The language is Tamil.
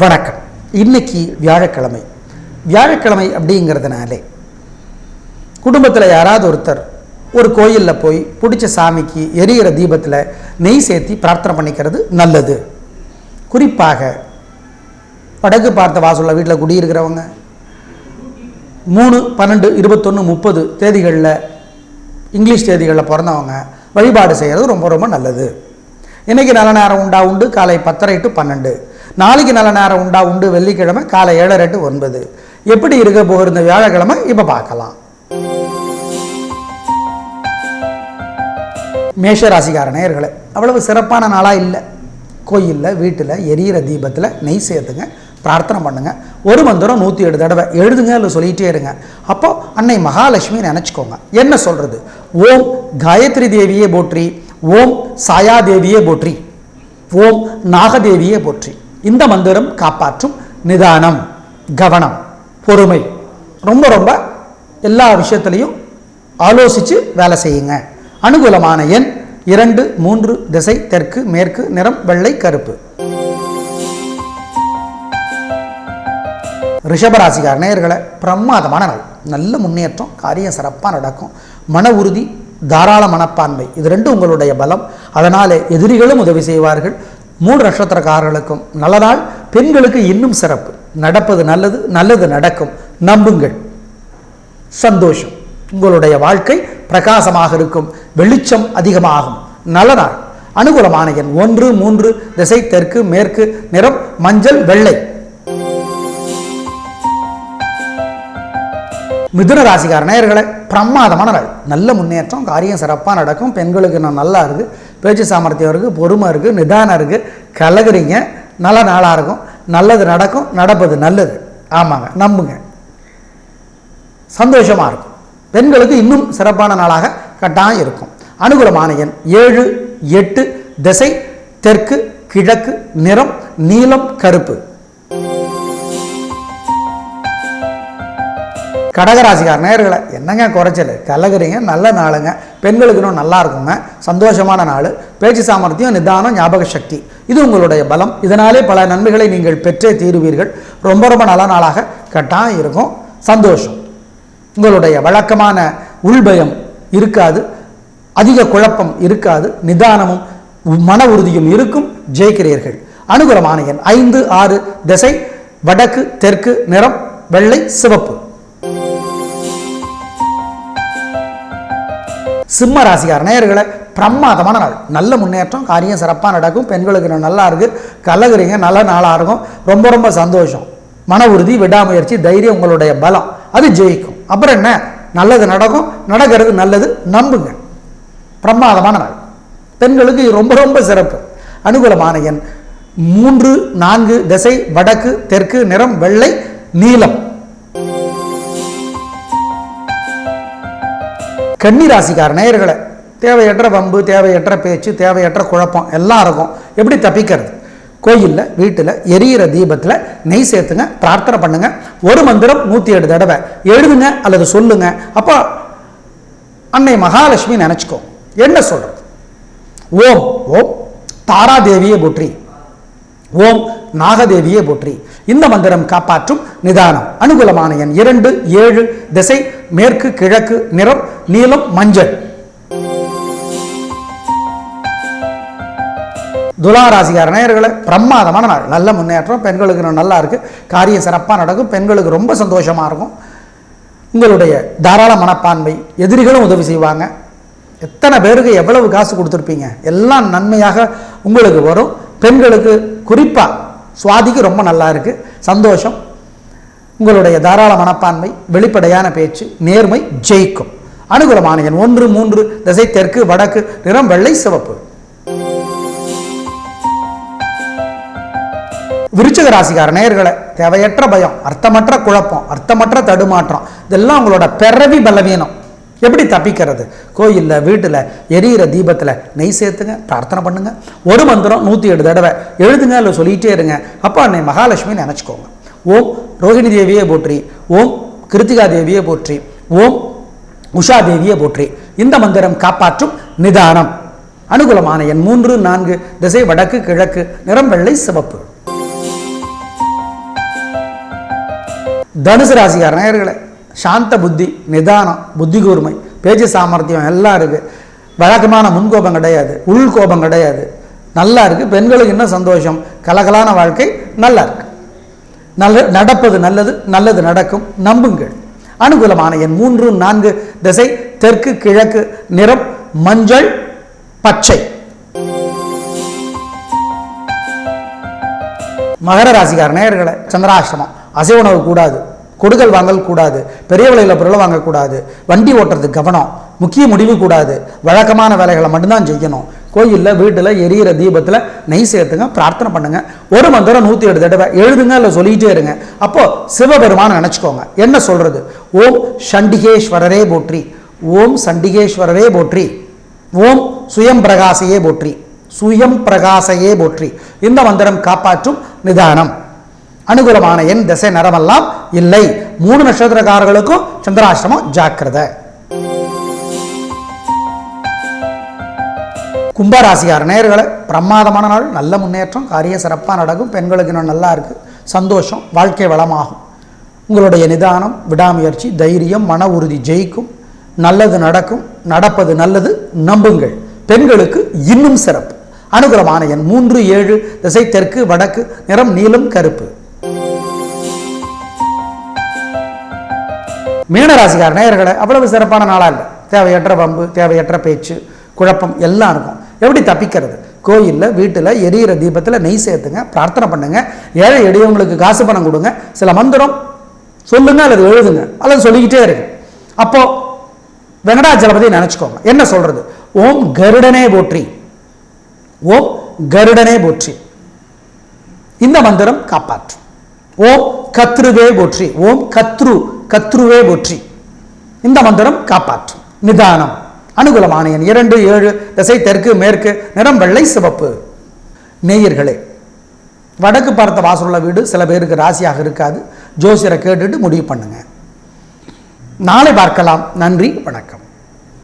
வணக்கம். இன்னைக்கு வியாழக்கிழமை. வியாழக்கிழமை அப்படிங்கிறதுனாலே குடும்பத்தில் யாராவது ஒருத்தர் ஒரு கோயிலில் போய் பிடிச்ச சாமிக்கு எரியிற தீபத்தில் நெய் சேர்த்தி பிரார்த்தனை பண்ணிக்கிறது நல்லது. குறிப்பாக வடக்கு பார்த்த வாசலில் வீட்டில் குடியிருக்கிறவங்க மூணு பன்னெண்டு இருபத்தொன்று முப்பது தேதிகளில் இங்கிலீஷ் தேதிகளில் பிறந்தவங்க வழிபாடு செய்கிறது ரொம்ப ரொம்ப நல்லது. இன்றைக்கி நல்ல நேரம் உண்டா? உண்டு. காலை பத்தரை டு பன்னெண்டு. நாளைக்கு நல்ல நேரம் உண்டா? உண்டு. வெள்ளிக்கிழமை காலை ஏழரை டு ஒன்பது. எப்படி இருக்க போகிற இந்த வியாழக்கிழமை இப்போ பார்க்கலாம். மேஷ ராசிக்கார நேயர்களே அவ்வளவு சிறப்பான நாளாக இல்லை. கோயிலில் வீட்டில் எரியிற தீபத்தில் நெய் சேர்த்துங்க பிரார்த்தனை பண்ணுங்க. ஒரு மந்திரம் நூற்றி ஏழு தடவை எழுதுங்க இல்லை சொல்லிகிட்டே இருங்க. அப்போ அன்னை மகாலட்சுமி நினச்சிக்கோங்க. என்ன சொல்கிறது ஓம் காயத்ரி தேவியே போற்றி ஓம் சாயா தேவியே போற்றி ஓம் நாகதேவியே போற்றி. இந்த மந்திரம் காப்பாற்றும் நிதானம் கவனம் பொறுமை. ரொம்ப ரொம்ப எல்லா விஷயத்துலையும் ஆலோசித்து வேலை செய்யுங்க. அனுகூலமான எண் இரண்டு மூன்று திசை தெற்கு மேற்கு நிறம் வெள்ளை கருப்பு. ரிஷபராசிகார் நேயர்களை பிரமாதமான நாள். நல்ல முன்னேற்றம் காரியம் சிறப்பாக நடக்கும். மன உறுதி தாராள மனப்பான்மை. இது ரெண்டும் உங்களுடைய பலம். அதனாலே எதிரிகளும் உதவி செய்வார்கள். மூன்று நட்சத்திரக்காரர்களுக்கும் நல்ல நாள் பெண்களுக்கு இன்னும் சிறப்பு. நடப்பது நல்லது நல்லது நடக்கும். நம்புங்கள். சந்தோஷம். உங்களுடைய வாழ்க்கை பிரகாசமாக இருக்கும். வெளிச்சம் அதிகமாகும். நல்ல நாள் அனுகூலமான எண் ஒன்று மூன்று திசை தெற்கு மேற்கு நிறம் மஞ்சள் வெள்ளை. மிதுன ராசிக்கார நேயர்களை பிரமாதமான நாள். நல்ல முன்னேற்றம் காரியம் சிறப்பாக நடக்கும். பெண்களுக்கு நான் நல்லா இருக்குது பேச்சு சாமர்த்தியம் இருக்குது பொறுமை இருக்குது நிதானம் இருக்குது கலகுறீங்க. நல்ல நாளாக இருக்கும். நல்லது நடக்கும் நடப்பது நல்லது. ஆமாங்க நம்புங்க. சந்தோஷமாக இருக்கும். பெண்களுக்கு இன்னும் சிறப்பான நாளாக கட்டாயம் இருக்கும். அனுகூலமான எண் ஏழு எட்டு திசை தெற்கு கிழக்கு நிறம் நீலம் கருப்பு. கடகராசிக்கார நேர்களை என்னங்க குறைச்சல்? கலகுறீங்க நல்ல நாளுங்க. பெண்களுக்கு இன்னும் நல்லா இருக்குங்க. சந்தோஷமான நாள். பேச்சு சாமர்த்தியம் நிதானம் ஞாபக சக்தி. இது உங்களுடைய பலம். இதனாலே பல நன்மைகளை நீங்கள் பெற்றே தீருவீர்கள். ரொம்ப ரொம்ப நல்ல நாளாக கட்டாயம் இருக்கும். சந்தோஷம். உங்களுடைய வழக்கமான உள்பயம் இருக்காது. அதிக குழப்பம் இருக்காது. நிதானமும் மன உறுதியும் இருக்கும். ஜெயிக்கிறீர்கள். அனுகூலமான எண் ஐந்து ஆறு. திசை வடக்கு தெற்கு நிறம் வெள்ளை சிவப்பு. சிம்ம ராசிக்கார நேயர்களை பிரமாதமான நாள். நல்ல முன்னேற்றம் காரியம் சிறப்பாக நடக்கும் பெண்களுக்கு நல்லா இருக்குது கலகுறீங்க நல்ல நாளாக இருக்கும். ரொம்ப ரொம்ப சந்தோஷம். மன உறுதி விடாமுயற்சி தைரியம் உங்களுடைய பலம். அது ஜெயிக்கும். அப்புறம் என்ன? நல்லது நடக்கும். நடக்கிறது நல்லது. நம்புங்க. பிரமாதமான நாள். பெண்களுக்கு ரொம்ப ரொம்ப சிறப்பு. அனுகூலமான எண் மூன்று நான்கு திசை வடக்கு தெற்கு நிறம் வெள்ளை நீலம். கன்னிராசிக்கார நேயர்களை தேவையற்ற வம்பு தேவையற்ற பேச்சு தேவையற்ற குழப்பம் எல்லாம் இருக்கும். எப்படி தப்பிக்கிறது? கோயிலில் வீட்டில் எரியிற தீபத்தில் நெய் சேர்த்துங்க பிரார்த்தனை பண்ணுங்க. ஒரு மந்திரம் நூற்றி ஏழு தடவை. எழுதுங்க அல்லது சொல்லுங்க. அப்போ அன்னை மகாலட்சுமி நினச்சிக்கோ. என்ன சொல்றது? ஓம் ஓம் தாராதேவியே போற்றி. ஓம் நாகதேவியே போற்றி. இந்த மந்திரம் காப்பாற்றும் நிதானம். அனுகூலமான எண் இரண்டு ஏழு திசை மேற்கு கிழக்கு நிறம் நீலம் மஞ்சள். துலா ராசிக்கார நேயர்களை பிரமாதமான நாள். நல்ல முன்னேற்றம் பெண்களுக்கு இன்னும் நல்லா இருக்கு. காரியம் சிறப்பாக நடக்கும். பெண்களுக்கு ரொம்ப சந்தோஷமா இருக்கும். உங்களுடைய தாராள மனப்பான்மை எதிரிகளும் உதவி செய்வாங்க. எத்தனை பேருக்கு எவ்வளவு காசு கொடுத்துருப்பீங்க? எல்லாம் நன்மையாக உங்களுக்கு வரும். பெண்களுக்கு குறிப்பாக சுவாதிக்கு ரொம்ப நல்லா இருக்கு. சந்தோஷம். உங்களுடைய தாராள மனப்பான்மை வெளிப்படையான பேச்சு நேர்மை ஜெயிக்கும். அனுகூலமான எண் ஒன்று மூன்று திசை தெற்கு வடக்கு நிறம் வெள்ளை சிவப்பு. விருச்சக ராசிக்கார நேர்களை தேவையற்ற பயம் அர்த்தமற்ற குழப்பம் அர்த்தமற்ற தடுமாற்றம் இதெல்லாம் உங்களோட பிறவி பலவீனம். எப்படி தப்பிக்கிறது? கோயிலில் வீட்டில் எரியிற தீபத்தில் நெய் சேர்த்துங்க பிரார்த்தனை பண்ணுங்க. ஒரு மந்திரம் நூற்றி ஏழு தடவை எழுதுங்க இல்லை சொல்லிகிட்டே இருங்க. அப்போ அன்னை மகாலட்சுமி நினச்சிக்கோங்க. ஓம் ரோஹிணி தேவியே போற்றி ஓம் கிருத்திகா தேவியே போற்றி ஓம் உஷா தேவியை போற்றி. இந்த மந்திரம் காப்பாற்றும் நிதானம். அனுகூலமான எண் மூன்று நான்கு திசை வடக்கு கிழக்கு நிறம் வெள்ளை சிவப்பு. தனுசு ராசிக்கார நேர்களை சாந்த புத்தி நிதானம் புத்தி கூர்மை பேச்சு சாமர்த்தியம் எல்லாம் இருக்குது வழக்கமான முன்கோபம் கிடையாது உள்கோபம் கிடையாது. நல்லா இருக்குது பெண்களுக்கு இன்னும் சந்தோஷம். கலகலான வாழ்க்கை நல்லா இருக்கு. நல்ல நடப்பது நல்லது நல்லது நடக்கும். நம்புங்கள். அனுகூலமான என் மூன்று நான்கு திசை தெற்கு கிழக்கு நிறம் மஞ்சள் பச்சை. மகர ராசிக்கார நேயர்களை சந்திராஷ்டமம். அசை உணவு கூடாது கொடுக்கல் வாங்கல் கூடாது பெரிய விலையில் பொருளை வாங்கக்கூடாது வண்டி ஓட்டுறது கவனம் முக்கிய முடிவு கூடாது வழக்கமான வேலைகளை மட்டும்தான் செய்யணும் கோயிலில் வீட்டில் எரியிற தீபத்தில் நெய் சேர்த்துங்க பிரார்த்தனை பண்ணுங்க. ஒரு மந்திரம் நூற்றி எட்டு தடவை எழுதுங்க இல்லை சொல்லிகிட்டே இருங்க. அப்போது சிவபெருமான் நினச்சிக்கோங்க. என்ன சொல்கிறது ஓம் சண்டிகேஸ்வரரே போற்றி. ஓம் சண்டிகேஸ்வரரே போற்றி. ஓம் சுயம் பிரகாசையே போற்றி. சுயம் பிரகாசையே போற்றி. இந்த மந்திரம் காப்பாற்றும் நிதானம். அனுகூலமான என் திசை நரமெல்லாம் இல்லை. மூணு நட்சத்திரக்காரர்களுக்கும் சந்திராசிரமம் ஜாக்கிரதை. கும்பராசிக்கார நேர்களை பிரமாதமான நாள் நல்ல முன்னேற்றம் காரிய சிறப்பாக நடக்கும் பெண்களுக்கு இன்னும் நல்லா இருக்குது சந்தோஷம் வாழ்க்கை வளமாகும். உங்களுடைய நிதானம் விடாமுயற்சி தைரியம் மன உறுதி ஜெயிக்கும் நல்லது நடக்கும் நடப்பது நல்லது நம்புங்கள். பெண்களுக்கு இன்னும் சிறப்பு. அனுகிரமான எண் மூன்று ஏழு திசை தெற்கு வடக்கு நிறம் நீலம் கருப்பு. மீனராசிக்கார நேயர்களை அவ்வளவு சிறப்பான நாளாக இல்லை. தேவையற்ற பம்பு தேவையற்ற பேச்சு குழப்பம் எல்லாம் இருக்கும். எப்படி தப்பிக்கிறது? கோயிலில் வீட்டில் எரியிற தீபத்தில் நெய் சேர்த்துங்க பிரார்த்தனை பண்ணுங்க. ஏழை எளியவங்களுக்கு காசு பணம் கொடுங்க. சில மந்திரம் சொல்லுங்க அல்லது எழுதுங்க. அல்லது சொல்லிக்கிட்டே இருக்கு அப்போ வெங்கடாச்சலபதி நினச்சிக்கோங்க. என்ன சொல்றது? ஓம் கருடனே போற்றி. ஓம் கருடனே போற்றி. இந்த மந்திரம் காப்பாற்றும் ஓம் கத்ருவே போற்றி. ஓம் கத்ரு கத்ருவே போற்றி. இந்த மந்திரம் காப்பாற்றும் நிதானம். அனுகூலமான எண் இரண்டு ஏழு திசை தெற்கு மேற்கு நிறம் வெள்ளை சிவப்பு. நேயர்களே வடக்கு பார்த்த வாசலுள்ள வீடு சில பேருக்கு ராசியாக இருக்காது. ஜோசியரை கேட்டுட்டு முடிவு பண்ணுங்க. நாளை பார்க்கலாம். நன்றி வணக்கம்.